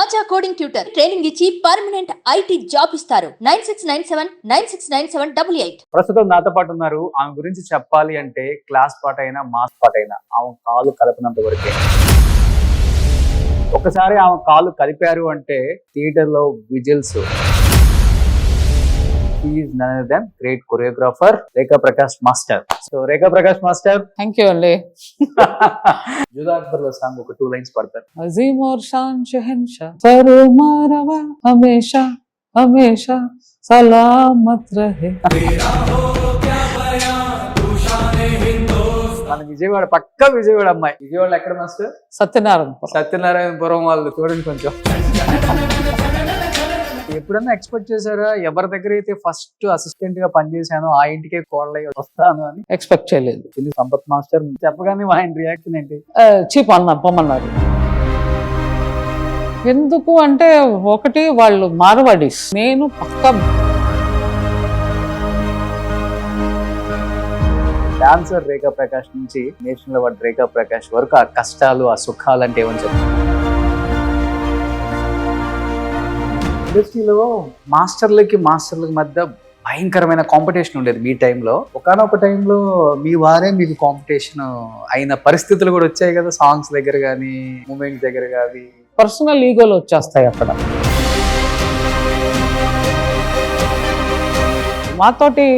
ఆచా coding tutor training ఇచ్చి permanent IT job ఇస్తారు. Nine six nine seven nine six nine seven double eight. ప్రస్తుతం నాతో పాటు ఉన్నారు. ఆమె గురించి చెప్పాలి అంటే క్లాస్ పాట అయినా మాస్ పాట అయినా ఆమె కాలు కలపనంత వరకే. ఒకసారి ఆమె కాలు కలిపారు అంటే is none other great choreographer Rekha Prakash master so Rekha Prakash master thank you అండి జుదా అక్బర్లో సాంగ్ ఒక టూ లైన్స్ పడతారు అజీమ్ ఔర్ షాన్ షహన్షా ఫరమారవ హమేషా హమేషా సలామత్ రహే విజయవాడ పక్క విజయవాడ అమ్మాయి. విజయవాడ ఎక్కడ మాస్టర్ సత్యనారాయణ సత్యనారాయణపురం వాళ్ళు చూడండి కొంచెం. ఎప్పుడన్నా ఎక్స్పెక్ట్ చేశారా? ఎవరి దగ్గర అయితే ఫస్ట్ అసిస్టెంట్గా పనిచేశానో ఆ ఇంటికే కోడలై వస్తాను అని? ఎక్స్పెక్ట్ చేయలేదు. ఇది సంపత్ మాస్టర్ చెప్పగానే ఆయన రియాక్షన్ ఏంటి? చీప్ అన్న పొమ్మన్నారు ఎందుకు అంటే ఒకటి వాళ్ళు మార్వాడీస్. నేను పక్క డాన్సర్ రేఖా ప్రకాష్ నుంచి నేషనల్ అవార్డ్ రేఖా ప్రకాష్ వరకు ఆ కష్టాలు ఆ సుఖాలు అంటే ఏమని చెప్తారు ఇండస్ట్రీలో మాస్టర్లకి మాస్టర్లకి మధ్య భయంకరమైన కాంపిటీషన్ ఉండేది మీ టైంలో. ఒకనొక టైంలో మీ వారే మీకు కాంపిటీషన్ అయిన పరిస్థితులు కూడా వచ్చాయి కదా సాంగ్స్ దగ్గర కానీ మూమెంట్స్ దగ్గర కానీ. పర్సనల్ ఈగోలు వచ్చేస్తాయి అక్కడ. మాతోటి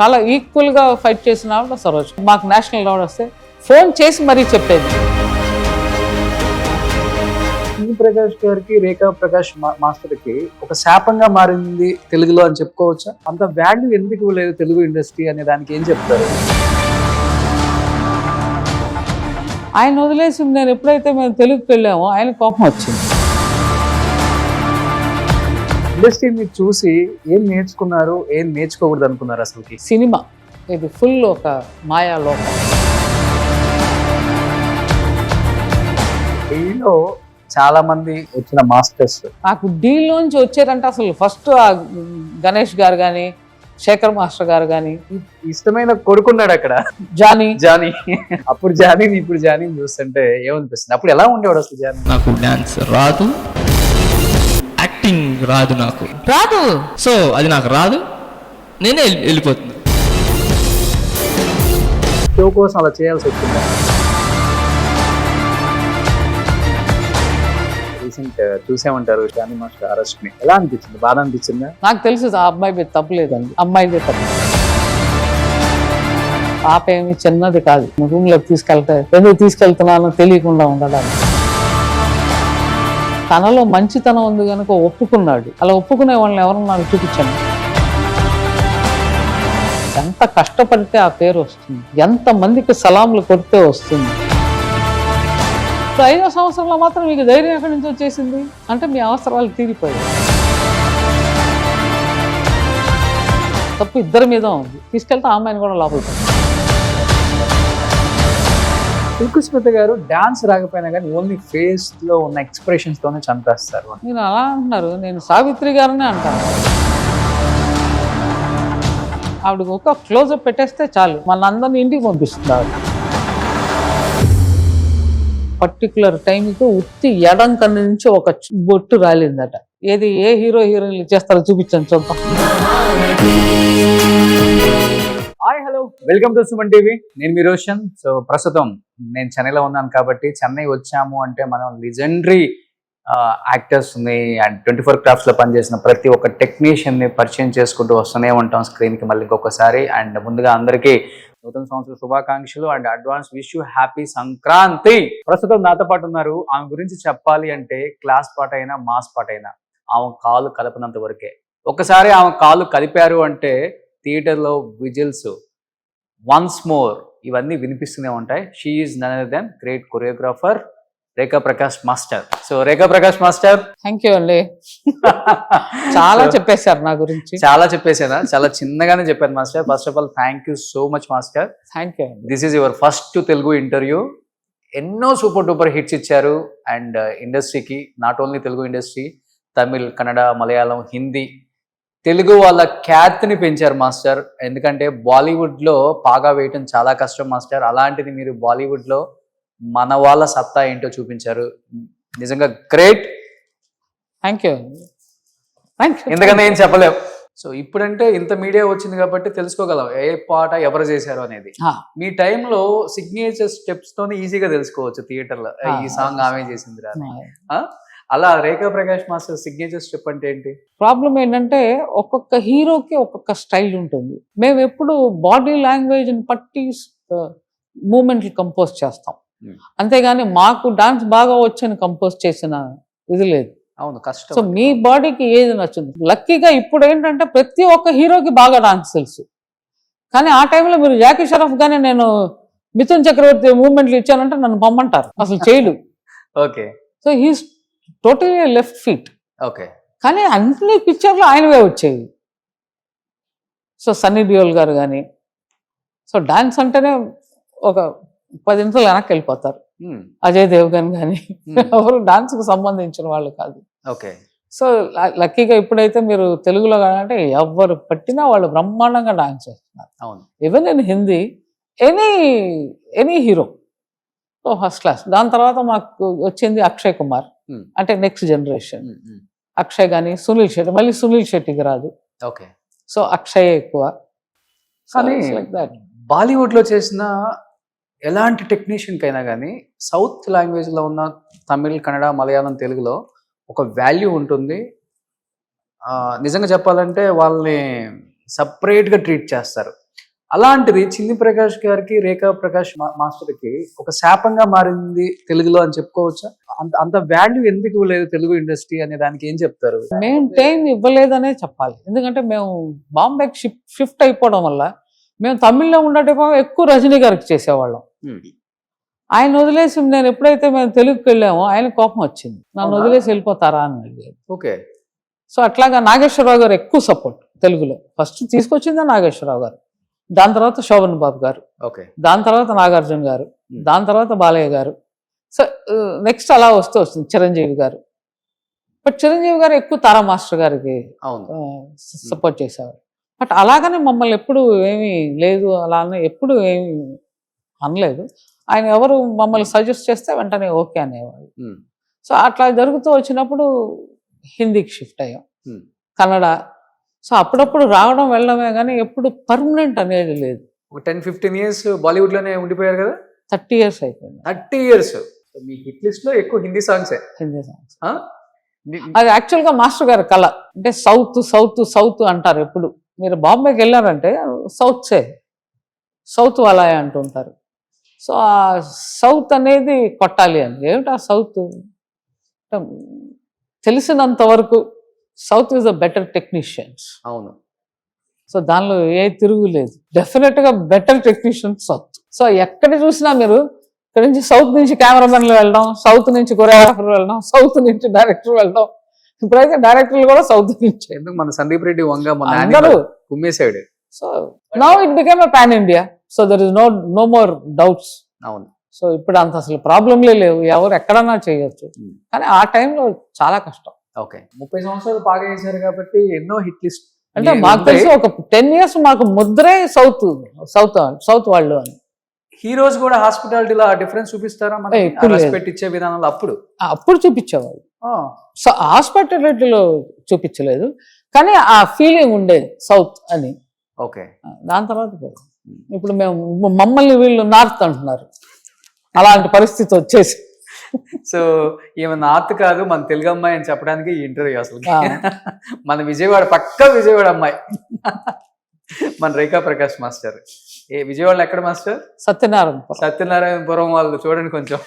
చాలా ఈక్వల్గా ఫైట్ చేసిన సరోజ్. మాకు నేషనల్ అవార్డు వస్తే ఫోన్ చేసి మరీ చెప్పేది. ప్రకాష్ గారికి రేఖా ప్రకాష్ మా- మాస్టర్కి ఒక శాపంగా మారింది తెలుగులో అని చెప్పుకోవచ్చా? అంత వాల్యూ ఎందుకు ఇవ్వలేదు తెలుగు ఇండస్ట్రీ అనే దానికి ఏం చెప్తారు? ఆయన వదిలేసి నేను ఎప్పుడైతే మేము తెలుగుకి వెళ్ళామో ఆయన కోపం వచ్చింది. ఇండస్ట్రీ మీరు చూసి ఏం నేర్చుకున్నారు ఏం నేర్చుకోకూడదు అనుకున్నారు అసలుకి? సినిమా. ఇది ఫుల్ ఒక మాయా లోకం. ఈలో చాలా మంది వచ్చిన మాస్టర్స్. నాకు డీల్లోంచి వచ్చారంటే అసలు ఫస్ట్ ఆ గణేష్ గారు కానీ శేఖర్ మాస్టర్ గారు కానీ ఇష్టమైన కొడుకున్నాడు అక్కడ. జానీ. జానీ. అప్పుడు జానీని ఇప్పుడు జానీని చూస్తుంటే ఏమనిపిస్తుంది? అప్పుడు ఎలా ఉండేవాడు అసలు జానీ? నాకు డ్యాన్స్ రాదు. యాక్టింగ్ రాదు నాకు. రాదు? సో అది నాకు రాదు. నేనే వెళ్ళి- వెళ్ళిపోతున్నా. షో కోసం అలా చేయాల్సి వచ్చింది? రీసెంట్ చూసామంటారు జానీ మాస్టర్ అరెస్ట్ని ఎలా అనిపించింది? బాధ అనిపించిందా? నాకు తెలుసు ఆ అమ్మాయి మీద తప్పులేదండి అమ్మాయిదే తప్పు. పాప ఏమి చిన్నది కాదు. రూమ్లోకి తీసుకెళ్తా ఎందుకు తీసుకెళ్తున్నానో తెలియకుండా ఉండడానికి. తనలో మంచితనం ఉంది కనుక ఒప్పుకున్నాడు. అలా ఒప్పుకునే వాళ్ళని ఎవరన్నా చూపించండి. ఎంత కష్టపడితే ఆ పేరు వస్తుంది. ఎంత మందికి సలాంలు కొడితే వస్తుంది. ఇప్పుడు ఐదో సంవత్సరంలో మాత్రం మీకు ధైర్యం ఎక్కడి నుంచి వచ్చేసింది? అంటే మీ అవసరాలు తీరిపోయాయి. తప్పు ఇద్దరి మీద ఉంది. తీసుకెళ్తే అమ్మాయిని కూడా లోపల తుల్కు స్మిత గారు డాన్స్ రాకపోయినా కానీ ఓన్లీ ఫేస్లో ఉన్న ఎక్స్ప్రెషన్స్ తోనే చంపేస్తారు. నేను అలా అంటున్నారు. నేను సావిత్రి గారనే అంటాను. ఆవిడకి ఒక క్లోజప్ పెట్టేస్తే చాలు. మన అందరిని ఇంటికి పంపిస్తుంది ఆవిడ పర్టికులర్ టైంకి ఉత్తి ఎడం కన్ను నుంచి ఒక బొట్టు రాలిందట. ఏది ఏ హీరో హీరోయిన్లు చేస్తారో చూపించాను చూద్దాం. Hi hello. Welcome to Suman TV. నేను మీ రోషన్. సో ప్రస్తుతం నేను చెన్నైలో ఉన్నాను కాబట్టి చెన్నై వచ్చాము అంటే మనం లిజెండరీ యాక్టర్స్ని అండ్ ట్వంటీ ఫోర్ క్రాఫ్ట్స్లో పనిచేసిన ప్రతి ఒక్క టెక్నీషియన్ని పరిచయం చేసుకుంటూ వస్తూనే ఉంటాం స్క్రీన్కి మళ్ళీ ఇంకొకసారి. అండ్ ముందుగా అందరికీ నూతన సంవత్సర శుభాకాంక్షలు and advance wish you happy Sankranti. ప్రస్తుతం నాతో పాటు ఉన్నారు. ఆమె గురించి చెప్పాలి అంటే క్లాస్ పాట అయినా మాస్ పాట అయినా ఆమె కాలు కలపనంత వరకే. ఒకసారి ఆమె కాలు కలిపారు అంటే థియేటర్లో విజిల్స్ వన్స్ మోర్ ఇవన్నీ వినిపిస్తూనే ఉంటాయి. She is none then great choreographer Rekha Prakash master. So Rekha Prakash master. Thank you అండి చాలా చెప్పేశారు నా గురించి. చాలా చెప్పేసానా చాలా చిన్నగానే చెప్పాను master. First of all thank you so much master. Thank you this is your first Telugu interview ఎన్నో సూపర్ డూపర్ హిట్స్ ఇచ్చారు. అండ్ ఇండస్ట్రీకి not only Telugu industry Tamil Kannada Malayalam Hindi Telugu వాళ్ళ ఖ్యాతిని పెంచారు మాస్టర్. ఎందుకంటే బాలీవుడ్లో పాగా వేయటం చాలా కష్టం మాస్టర్. అలాంటిది మీరు బాలీవుడ్లో మన వాళ్ళ సత్తా ఏంటో చూపించారు. నిజంగా great. Thank you thank you ఎందుకంటే ఏం చెప్పలేం. సో ఇప్పుడంటే ఇంత మీడియా వచ్చింది కాబట్టి తెలుసుకోగలం. ఏ పాట ఎవరు చేశారు అనేది. మీ టైంలో సిగ్నేచర్ స్టెప్స్ తోనే ఈజీగా తెలుసుకోవచ్చు థియేటర్లో ఆ. ఈ సాంగ్ ఆమె చేసింది రా. అలా Rekha Prakash master signature step అంటే ఏంటి? ప్రాబ్లం ఏంటంటే ఒక్కొక్క హీరోకి ఒక్కొక్క స్టైల్ ఉంటుంది. మేము ఎప్పుడు బాడీ లాంగ్వేజ్ని పట్టి మూమెంట్లు కంపోజ్ చేస్తాం. అంతేగాని మాకు డాన్స్ బాగా వచ్చని కంపోజ్ చేసిన ఇది లేదు. అవును సో కష్టం మీ బాడీకి ఏది నచ్చుంది లక్కీగా ఇప్పుడు ఏంటంటే ప్రతి ఒక్క హీరోకి బాగా డాన్స్ తెలుసు. కానీ ఆ టైంలో మీరు జాకీ షరఫ్ గానే నేను మిథున్ చక్రవర్తి మూమెంట్లు ఇచ్చానంటే నన్ను పంపంటారు అసలు చేయడు. Okay. So he's totally left feet okay. కానీ అన్ని పిక్చర్లు ఆయనవే వచ్చేవి. సో సన్నీ డియోల్ గారు కానీ సో డాన్స్ అంటేనే ఒక పది నిమిషాలు వెనక్కి వెళ్ళిపోతారు. అజయ్ దేవ్గన్ కానీ. ఎవరు డాన్స్కి సంబంధించిన వాళ్ళు కాదు. ఓకే. సో లక్కీగా ఇప్పుడైతే మీరు తెలుగులో అంటే ఎవరు పట్టినా వాళ్ళు బ్రహ్మాండంగా డాన్స్ చేస్తున్నారు. అవును. Even in Hindi any any hero so first class దాని తర్వాత మాకు వచ్చింది అక్షయ్ కుమార్. అంటే నెక్స్ట్ జనరేషన్. అక్షయ్ కానీ సునీల్ శెట్టి మళ్ళీ సునీల్ శెట్టికి రాదు. ఓకే. సో అక్షయ్ ఎక్కువ. కానీ లైక్ దాట్ బాలీవుడ్లో చేసిన ఎలాంటి టెక్నీషియన్కి అయినా కానీ సౌత్ లాంగ్వేజ్లో ఉన్న తమిళ్ కన్నడ మలయాళం తెలుగులో ఒక వాల్యూ ఉంటుంది. నిజంగా చెప్పాలంటే వాళ్ళని సపరేట్గా ట్రీట్ చేస్తారు. అలాంటిది చిన్ని ప్రకాష్ గారికి రేఖా ప్రకాష్ మా- ఒక శాపంగా మారింది తెలుగులో అని చెప్పుకోవచ్చా? అంత అంత వాల్యూ ఎందుకు ఇవ్వలేదు తెలుగు ఇండస్ట్రీ అనే దానికి ఏం చెప్తారు? మేము టైం ఇవ్వలేదనే చెప్పాలి. ఎందుకంటే మేము బాంబేకి షిఫ్ట్ షిఫ్ట్ అయిపోవడం వల్ల మేము తమిళ్ళో ఉండేటప్పుడు ఎక్కువ రజనీ గారికి చేసేవాళ్ళం. ఆయన వదిలేసి నేను ఎప్పుడైతే మేము తెలుగుకి వెళ్ళామో ఆయన కోపం వచ్చింది. నన్ను? వదిలేసి వెళ్ళిపోతారా అని అడిగారు. ఓకే. సో అట్లాగా నాగేశ్వరరావు గారు ఎక్కువ సపోర్ట్ తెలుగులో. ఫస్ట్ తీసుకొచ్చిందే నాగేశ్వరరావు గారు. దాని తర్వాత శోభన్ బాబు గారు. ఓకే. దాని తర్వాత నాగార్జున గారు. Hmm. దాని తర్వాత బాలయ్య గారు. సో నెక్స్ట్ అలా వస్తూ వస్తుంది చిరంజీవి గారు. బట్ చిరంజీవి గారు ఎక్కువ తారా మాస్టర్ గారికి అవును. సపోర్ట్ చేసేవారు. బట్ అలాగనే మమ్మల్ని ఎప్పుడు ఏమీ లేదు అలా అని ఎప్పుడు ఏమీ అనలేదు. ఆయన ఎవరు మమ్మల్ని సజెస్ట్ చేస్తే వెంటనే ఓకే అనేవాళ్ళు. సో అట్లా జరుగుతూ వచ్చినప్పుడు హిందీకి షిఫ్ట్ అయ్యాం. కన్నడ. సో అప్పుడప్పుడు రావడం వెళ్ళడమే కానీ ఎప్పుడు పర్మనెంట్ అనేది లేదు. ఒక టెన్ ఫిఫ్టీన్ ఇయర్స్ బాలీవుడ్లోనే ఉండిపోయారు కదా? థర్టీ ఇయర్స్ అయిపోయింది. Thirty years. మీ హిట్ లిస్ట్లో ఎక్కువ హిందీ సాంగ్సే. హిందీ సాంగ్స్. అది యాక్చువల్గా మాస్టర్ గారి కళ. అంటే సౌత్ సౌత్ సౌత్ అంటారు ఎప్పుడు. మీరు బాంబేకి వెళ్ళారంటే సౌత్సే. సౌత్ అలాయే అంటుంటారు. సో ఆ సౌత్ అనేది కొట్టాలి అని. ఏమిటి ఆ సౌత్? తెలిసినంత వరకు south is a better technicians. అవును. సో దానిలో ఏ తిరుగు లేదు. డెఫినెట్గా బెటర్ టెక్నీషియన్ సౌత్. సో ఎక్కడ చూసినా మీరు ఇక్కడ నుంచి సౌత్ నుంచి కెమెరామెన్లు వెళ్ళడం సౌత్ నుంచి కొరియోగ్రాఫర్ వెళ్ళడం సౌత్ నుంచి డైరెక్టర్ వెళ్ళడం. ఇప్పుడైతే డైరెక్టర్లు కూడా సౌత్ నుంచి. ఎందుకు మన సందీప్ రెడ్డి వంగ అందరూ. కుమ్మేశాడు. So now it become pan India so there is no no more doubts అవును. సో ఇప్పుడు అంత అసలు ప్రాబ్లంలే లేవు. ఎవరు ఎక్కడన్నా చేయొచ్చు. కానీ ఆ టైంలో చాలా కష్టం. ఓకే. ముప్పై సంవత్సరాలు బాగా చేశారు కాబట్టి ఎన్నో హిట్ లిస్ట్. అంటే మాకు తెలిసి ఒక టెన్ ఇయర్స్ మాకు ముద్రే సౌత్ సౌత్ సౌత్ వాళ్ళు అని. హీరోస్ కూడా హాస్పిటాలిటీలో ఆ డిఫరెన్స్ చూపిస్తారా? మనకి ఇచ్చే విధానంలో అప్పుడు. అప్పుడు చూపించేవాళ్ళు. ఆ, సో హాస్పిటాలిటీలో చూపించలేదు. కానీ ఆ ఫీలింగ్ ఉండేది సౌత్ అని. ఓకే. దాని తర్వాత. ఇప్పుడు మేము మమ్మల్ని వీళ్ళు నార్త్ అంటున్నారు. అలాంటి పరిస్థితి వచ్చేసి. సో ఈమె నార్త్ కాదు మన తెలుగు అమ్మాయి అని చెప్పడానికి ఈ ఇంటర్వ్యూ అసలు. మన విజయవాడ పక్క విజయవాడ అమ్మాయి. మన రేఖా ప్రకాష్ మాస్టర్. ఏ విజయవాడలో ఎక్కడ మాస్టర్? సత్యనారాయణ సత్యనారాయణపురం వాళ్ళు చూడండి కొంచెం.